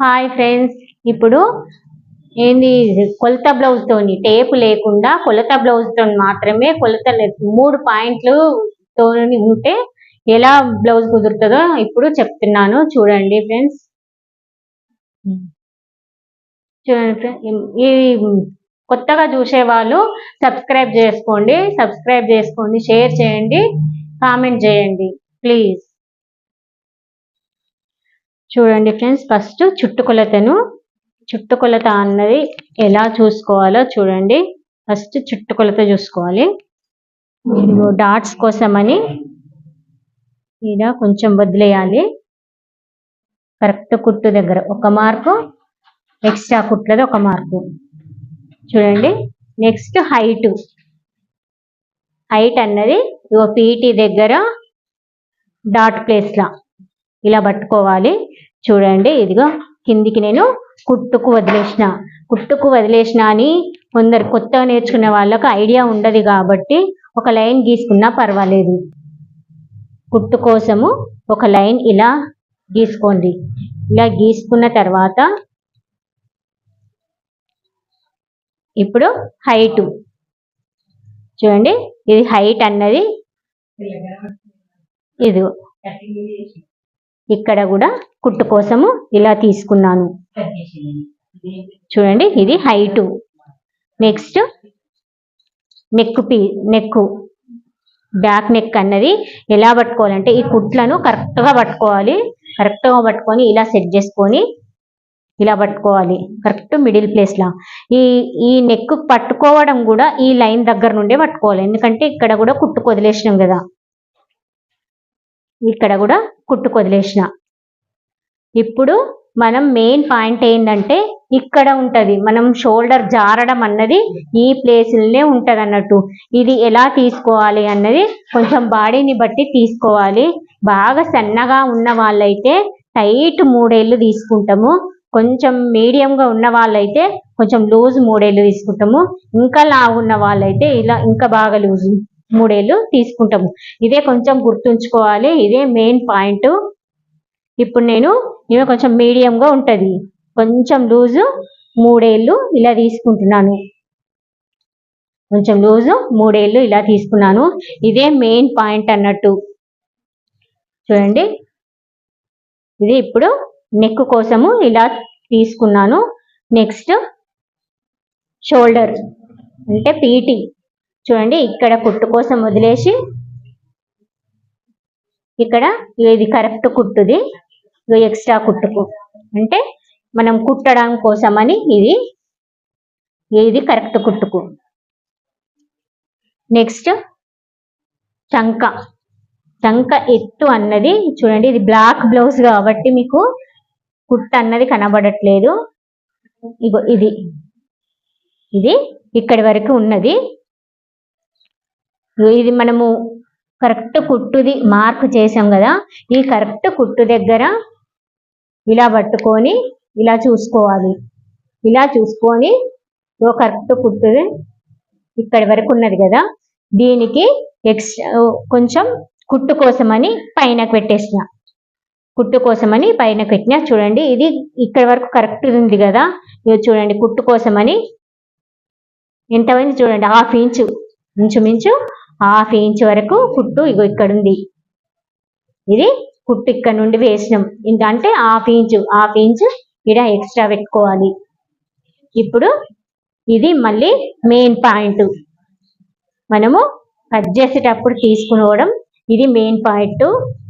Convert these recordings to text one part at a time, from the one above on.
Hi friends ఇప్పుడు ఏంది? కొలత బ్లౌజ్ తోని టేపు లేకుండా కొలత బ్లౌజ్ తోని మాత్రమే కొలత మూడు పాయింట్లు తోని ఉంటే ఎలా బ్లౌజ్ కుదురుతుందో ఇప్పుడు చెప్తున్నాను. చూడండి ఫ్రెండ్స్ చూడండి ఫ్రెండ్స్ ఈ కొత్తగా చూసేవాళ్ళు సబ్స్క్రైబ్ చేసుకోండి. సబ్స్క్రైబ్ చేసుకోండి. షేర్ చేయండి. కామెంట్ చేయండి. ప్లీజ్ చూడండి ఫ్రెండ్స్ ఫస్ట్ చుట్టుకొలతను. చుట్టుకొలత అన్నది ఎలా చూసుకోవాలో చూడండి. ఫస్ట్ చుట్టుకొలత చూసుకోవాలి. ఇదిగో డాట్స్ కోసమని ఇలా కొంచెం వదిలేయాలి. కరెక్ట్ కుట్టు దగ్గర ఒక మార్కు ఎక్స్ట్రా కుట్లది ఒక మార్కు. చూడండి నెక్స్ట్ హైట్. హైట్ అన్నది ఇగో పీటీ దగ్గర డాట్ ప్లేస్లా ఇలా పట్టుకోవాలి. చూడండి ఇదిగో కిందికి నేను కుట్టుకు వదిలేసిన. కుట్టుకు వదిలేసిన అని కొందరు కొత్తగా నేర్చుకునే వాళ్ళకు ఐడియా ఉండదు కాబట్టి ఒక లైన్ గీసుకున్నా పర్వాలేదు. కుట్టు కోసము ఒక లైన్ ఇలా గీసుకోండి. ఇలా గీసుకున్న తర్వాత ఇప్పుడు హైటు చూడండి ఇది హైట్ అన్నది. ఇది ఇక్కడ కూడా కుట్టు కోసము ఇలా తీసుకున్నాను. చూడండి ఇది height next neck P neck back neck అన్నది ఎలా పట్టుకోవాలంటే ఈ కుట్లను కరెక్ట్గా పట్టుకోవాలి. కరెక్ట్గా పట్టుకొని ఇలా సెట్ చేసుకొని ఇలా పట్టుకోవాలి. కరెక్ట్ మిడిల్ ప్లేస్లా ఈ ఈ నెక్ పట్టుకోవడం కూడా ఈ లైన్ దగ్గర నుండే పట్టుకోవాలి. ఎందుకంటే ఇక్కడ కూడా కుట్టు వదిలేసినాం కదా. ఇక్కడ కూడా కుట్టుకొదిలేసిన ఇప్పుడు మనం మెయిన్ పాయింట్ ఏంటంటే ఇక్కడ ఉంటుంది. మనం షోల్డర్ జారడం అన్నది ఈ ప్లేస్లోనే ఉంటుంది అన్నట్టు ఇది ఎలా తీసుకోవాలి అన్నది కొంచెం బాడీని బట్టి తీసుకోవాలి. బాగా సన్నగా ఉన్న వాళ్ళైతే టైట్ మూడేళ్ళు తీసుకుంటాము. కొంచెం మీడియంగా ఉన్న వాళ్ళైతే కొంచెం లూజ్ మూడేళ్ళు తీసుకుంటాము. ఇంకా లావు ఉన్న వాళ్ళైతే ఇలా ఇంకా బాగా లూజ్ మూడేళ్ళు తీసుకుంటాము. ఇదే కొంచెం గుర్తుంచుకోవాలి. ఇదే మెయిన్ పాయింట్ ఇప్పుడు నేను ఇవి కొంచెం మీడియంగా ఉంటుంది. కొంచెం లూజు మూడేళ్ళు ఇలా తీసుకుంటున్నాను. కొంచెం లూజు మూడేళ్ళు ఇలా తీసుకున్నాను. ఇదే మెయిన్ పాయింట్ అన్నట్టు. చూడండి. ఇది ఇప్పుడు నెక్ కోసము ఇలా తీసుకున్నాను. నెక్స్ట్ షోల్డర్ అంటే పీటీ చూడండి ఇక్కడ కుట్టు కోసం వదిలేసి ఇక్కడ ఇది కరెక్ట్ కుట్టుది ఎక్స్ట్రా కుట్టుకు. అంటే మనం కుట్టడం కోసమని ఇది ఇది కరెక్ట్ కుట్టుకు. నెక్స్ట్ చంక. చంక ఎత్తు అన్నది చూడండి ఇది బ్లాక్ బ్లౌజ్ కాబట్టి మీకు కుట్ట అన్నది కనబడట్లేదు. ఇగో ఇది. ఇది ఇక్కడి వరకు ఉన్నది. ఇది మనము కరెక్ట్ కుట్టుది మార్క్ చేసాం కదా ఈ కరెక్ట్ కుట్టు దగ్గర ఇలా పట్టుకొని ఇలా చూసుకోవాలి. ఇలా చూసుకొని ఓ కరెక్ట్ కుట్టుది ఇక్కడి వరకు ఉన్నది కదా దీనికి ఎక్స్ట్రా కొంచెం కుట్టు కోసమని పైన పెట్టేసిన. కుట్టు కోసమని పైన పెట్టిన. చూడండి ఇది ఇక్కడ వరకు కరెక్ట్ ఉంది కదా ఇది చూడండి కుట్టు కోసమని. ఎంతమంది చూడండి హాఫ్ ఇంచు ఇంచుమించు హాఫ్ ఇంచ్ వరకు కుట్టు ఇగో ఇక్కడ ఉంది ఇది కుట్టు ఇక్కడ నుండి వేసినాం. ఇంత అంటే హాఫ్ ఇంచు హాఫ్ ఇంచ్ ఇక్కడ ఎక్స్ట్రా పెట్టుకోవాలి. ఇప్పుడు ఇది మళ్ళీ మెయిన్ పాయింట్. మనము కట్ చేసేటప్పుడు తీసుకునవడం ఇది మెయిన్ పాయింట్.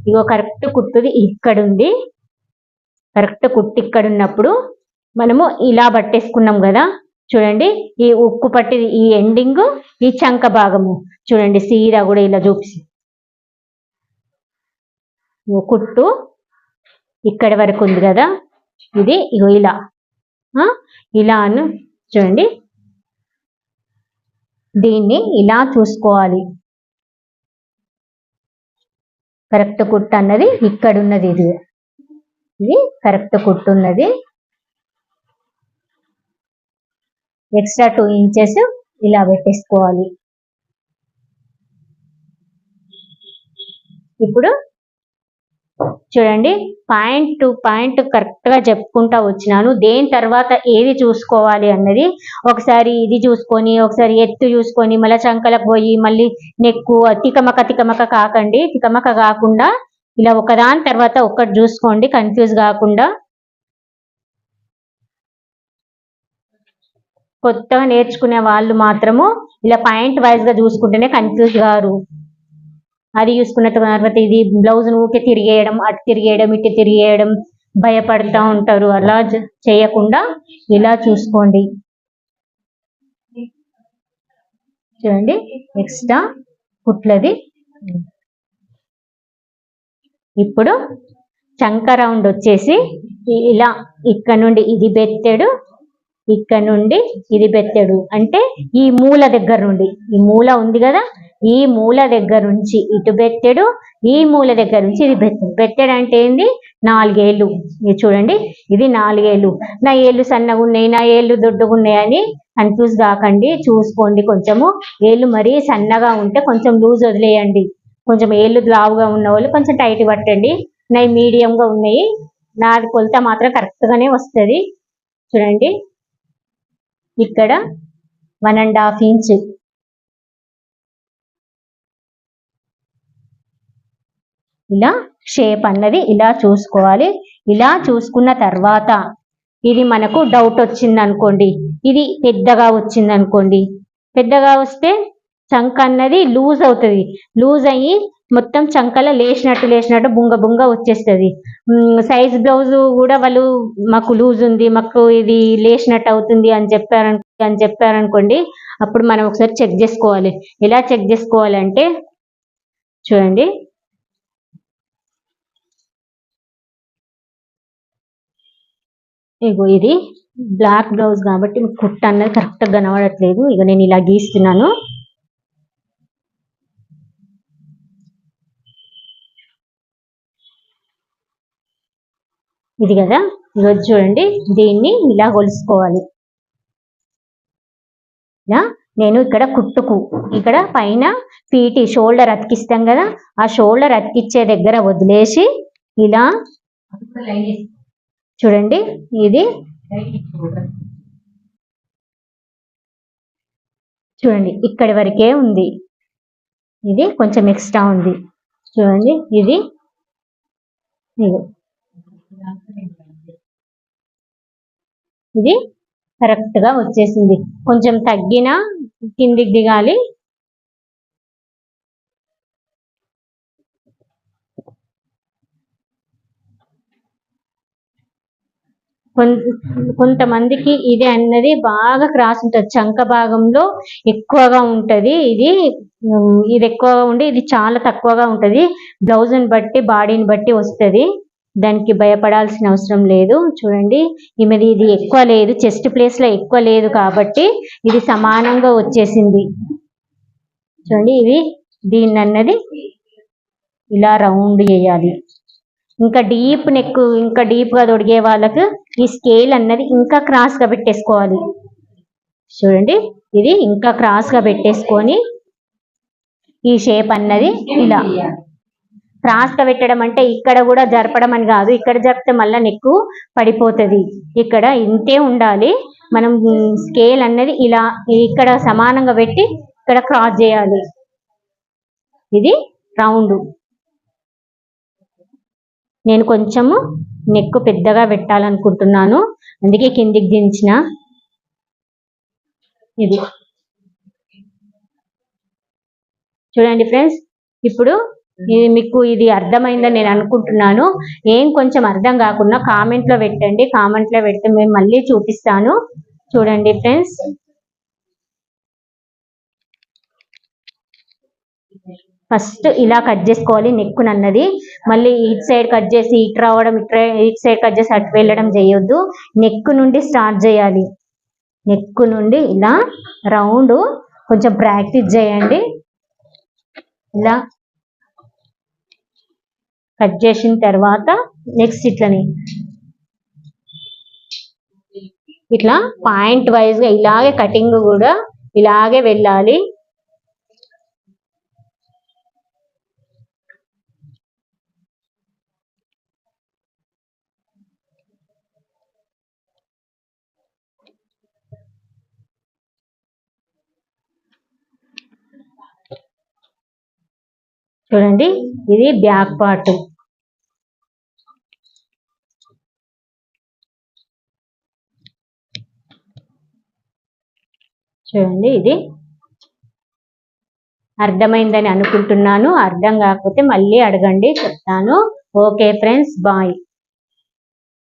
ఇగో కరెక్ట్ కుట్టుది ఇక్కడ ఉంది కరెక్ట్ కుట్టు ఇక్కడ ఉన్నప్పుడు మనము ఇలా పట్టేసుకున్నాం కదా. చూడండి ఈ ఉక్కు పట్టి ఈ ఎండింగ్ ఈ చంక భాగము. చూడండి సీదా కూడా ఇలా చూపిసి కుట్టు ఇక్కడి వరకు ఉంది కదా ఇది ఇలా. ఇలా అను చూడండి. దీన్ని ఇలా చూసుకోవాలి. కరెక్ట్ కుట్టు అన్నది ఇక్కడ ఉన్నది ఇది. ఇది కరెక్ట్ కుట్టు ఉన్నది. ఎక్స్ట్రా టూ ఇంచెస్ ఇలా పెట్టేసుకోవాలి. ఇప్పుడు చూడండి పాయింట్ టు పాయింట్ కరెక్ట్గా చెప్పుకుంటా వచ్చినాను. దేని తర్వాత ఏది చూసుకోవాలి అన్నది ఒకసారి ఇది చూసుకొని ఒకసారి ఎత్తు చూసుకొని మళ్ళీ చంకలకు పోయి మళ్ళీ నెక్కు తికమక తికమక కాకండి. తికమక కాకుండా ఇలా ఒకదాని తర్వాత ఒకటి చూసుకోండి కన్ఫ్యూజ్ కాకుండా. కొత్తగా నేర్చుకునే వాళ్ళు మాత్రము ఇలా పాయింట్ వైజ్గా చూసుకుంటేనే కన్ఫ్యూజ్ గారు. అది చూసుకున్న తర్వాత ఇది బ్లౌజ్ ఊకే తిరిగేయడం అటు తిరిగేయడం ఇటు తిరిగేయడం భయపడుతూ ఉంటారు. అలా చేయకుండా ఇలా చూసుకోండి. చూడండి ఎక్స్ట్రా కుట్లది. ఇప్పుడు చంక రౌండ్ వచ్చేసి ఇలా ఇక్కడ నుండి ఇది బెత్తెడు ఇక్కడ నుండి ఇది బెత్తెడు అంటే ఈ మూల దగ్గర నుండి. ఈ మూల ఉంది కదా? ఈ మూల దగ్గర నుంచి ఇటు బెత్తెడు ఈ మూల దగ్గర నుంచి ఇది బెత్తెడు బెత్తెడు అంటే ఏంది? నాలుగేళ్ళు. ఇది చూడండి. ఇది నాలుగేళ్ళు. నా ఏళ్ళు సన్నగా ఉన్నాయి నా ఏళ్ళు దొడ్డుగా ఉన్నాయని కన్ఫ్యూజ్ కాకండి. చూసుకోండి కొంచెము. ఏళ్ళు మరీ సన్నగా ఉంటే కొంచెం లూజ్ వదిలేయండి. కొంచెం ఏళ్ళు లావుగా ఉన్న వాళ్ళు కొంచెం టైట్ పట్టండి. నాయి మీడియంగా ఉన్నాయి. నాది కొలత మాత్రం కరెక్ట్గానే వస్తుంది. చూడండి. ఇక్కడ వన్ అండ్ హాఫ్ ఇంచ్ ఇలా షేప్ అన్నది ఇలా చూసుకోవాలి. ఇలా చూసుకున్న తర్వాత ఇది మనకు డౌట్ వచ్చింది అనుకోండి ఇది పెద్దగా వచ్చింది అనుకోండి పెద్దగా వస్తే చంక అన్నది లూజ్ అవుతుంది. లూజ్ అయ్యి మొత్తం చంకల లేచినట్టు లేచినట్టు బుంగ బుంగ వచ్చేస్తుంది. సైజ్ బ్లౌజ్ కూడా వాళ్ళు మాకు లూజ్ ఉంది మాకు ఇది లేచినట్టు అవుతుంది అని చెప్పారు అని చెప్పారనుకోండి అప్పుడు మనం ఒకసారి చెక్ చేసుకోవాలి. ఎలా చెక్ చేసుకోవాలంటే చూడండి. ఇగో ఇది బ్లాక్ బ్లౌజ్ కాబట్టి కుట్ట అన్నది కరెక్ట్గా కనబడట్లేదు. ఇక నేను ఇలా గీస్తున్నాను. ఇది కదా. ఈరోజు చూడండి దీన్ని ఇలా కొలుసుకోవాలి. ఇలా నేను ఇక్కడ కుట్టుకు ఇక్కడ పైన పీటీ షోల్డర్ అతికిస్తాం కదా ఆ షోల్డర్ అతికిచ్చే దగ్గర వదిలేసి ఇలా చూడండి ఇది చూడండి ఇక్కడి వరకే ఉంది. ఇది కొంచెం ఎక్స్ట్రా ఉంది. చూడండి ఇది ఇది. ఇది కరెక్ట్గా వచ్చేసింది. కొంచెం తగ్గిన కిందికి దిగాలి. కొంతమందికి ఇది అన్నది బాగా క్రాస్ ఉంటుంది. చంక భాగంలో ఎక్కువగా ఉంటుంది. ఇది ఇది ఎక్కువగా ఉండి ఇది చాలా తక్కువగా ఉంటుంది. బ్లౌజ్ని బట్టి బాడీని బట్టి వస్తుంది. దానికి భయపడాల్సిన అవసరం లేదు. చూడండి ఈమెది ఇది ఎక్కువ లేదు. చెస్ట్ ప్లేస్లో ఎక్కువ లేదు కాబట్టి ఇది సమానంగా వచ్చేసింది. చూడండి ఇది దీన్ని అన్నది ఇలా రౌండ్ చేయాలి. ఇంకా డీప్ నెక్ ఇంకా డీప్గా తొడిగే వాళ్ళకు ఈ స్కేల్ అన్నది ఇంకా క్రాస్గా పెట్టేసుకోవాలి. చూడండి ఇది ఇంకా క్రాస్గా పెట్టేసుకొని ఈ షేప్ అన్నది ఇలా. త్రాస్క పెట్టడం అంటే ఇక్కడ కూడా జరపడం అని కాదు. ఇక్కడ జరిపితే మళ్ళీ నెక్కు పడిపోతుంది. ఇక్కడ ఇంతే ఉండాలి. మనం స్కేల్ అన్నది ఇలా ఇక్కడ సమానంగా పెట్టి ఇక్కడ క్రాస్ చేయాలి. ఇది రౌండ్. నేను కొంచెము నెక్కు పెద్దగా పెట్టాలనుకుంటున్నాను. అందుకే కిందికి దించిన. ఇది. చూడండి ఫ్రెండ్స్ ఇప్పుడు ఇది మీకు ఇది అర్థమైందని నేను అనుకుంటున్నాను. ఏం కొంచెం అర్థం కాకుండా కామెంట్లో పెట్టండి. కామెంట్లో పెడితే మేము మళ్ళీ చూపిస్తాను. చూడండి ఫ్రెండ్స్ ఫస్ట్ ఇలా కట్ చేసుకోవాలి నెక్ అన్నది మళ్ళీ ఇటు సైడ్ కట్ చేసి ఇటు రావడం ఇటు ఇటు సైడ్ కట్ చేసి అటు వెళ్ళడం చేయొద్దు. నెక్ నుండి స్టార్ట్ చేయాలి. నెక్ నుండి ఇలా రౌండ్ కొంచెం ప్రాక్టీస్ చేయండి. ఇలా కట్ చేసిన తర్వాత నెక్స్ట్ ఇట్లని. ఇట్లా పాయింట్ వైజ్గా ఇలాగే కటింగ్ కూడా ఇలాగే వెళ్ళాలి. చూడండి ఇది బ్యాక్ పార్ట్ చూడండి ఇది అర్థమైందని అనుకుంటున్నాను. అర్థం కాకపోతే మళ్ళీ అడగండి చెప్తాను. Okay friends bye.